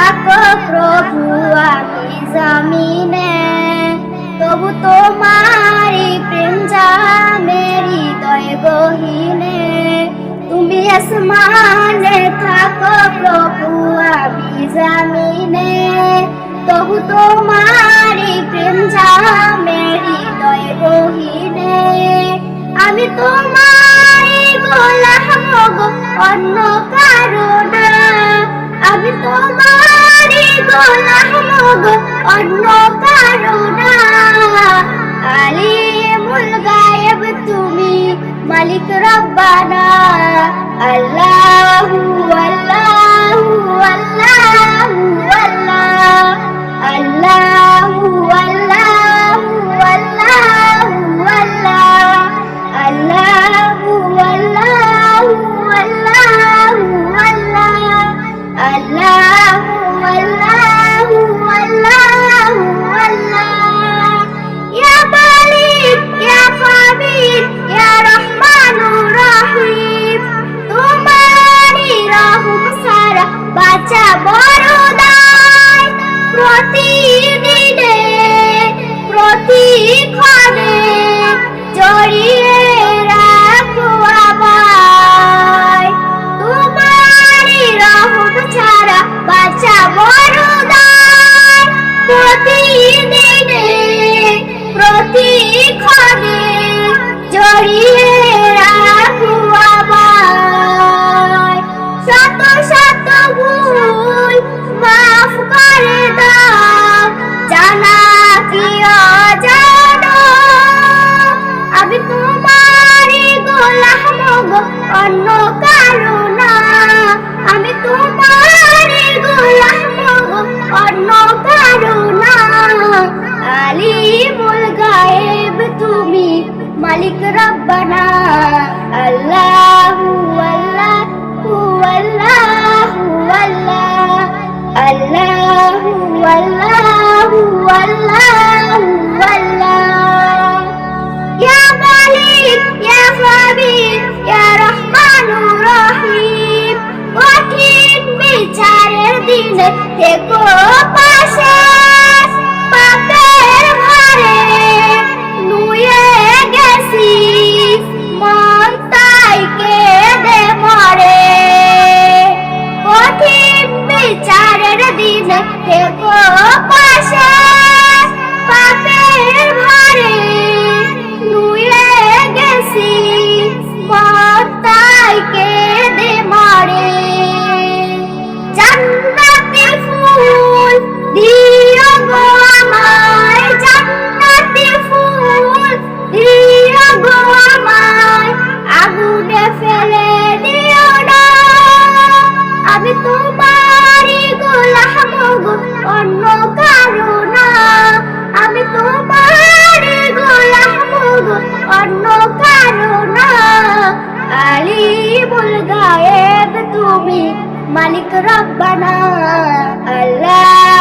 থাকো প্রভু, আমি জমিনে। তবু তোমারি প্রেম জানে হৃদয় গহিনে। তুমি আসমানে থাকো প্রভু, আমি জমিনে। তবু তোমারি প্রেম জানে হৃদয় গহিনে। আমি তোমারি গোলাম গো অন্য না আমি তোমারি গোলাম গো অন্য কারও না আলিমুল গায়েব তুমি, মালিক রব্বানা। আল্লাহু আল্লাহু, আল্লাহ। বাঁচা বড় দায় প্রতিদিনে প্রতিক্ষণে জড়িয়ে রাখো আমায়। তোমারি রহম প্রতিক্ষণে অন্য কারও না। আমি তোমারই গোলাম অন্য কারও না। আলিমুল গায়েব তুমি মালিক রব্বানা। আল্লাহু আল্লাহু আল্লাহ আল্লাহু। আল্লাহু আল্লাহু আল্লাহ। দিনে থেকো পাশে। গো অন্য কারও না। আমি তোমারই গোলাম গো অন্য কারও না। আলিমুল গায়েব তুমি মালিক রব্বানা। আল্লাহ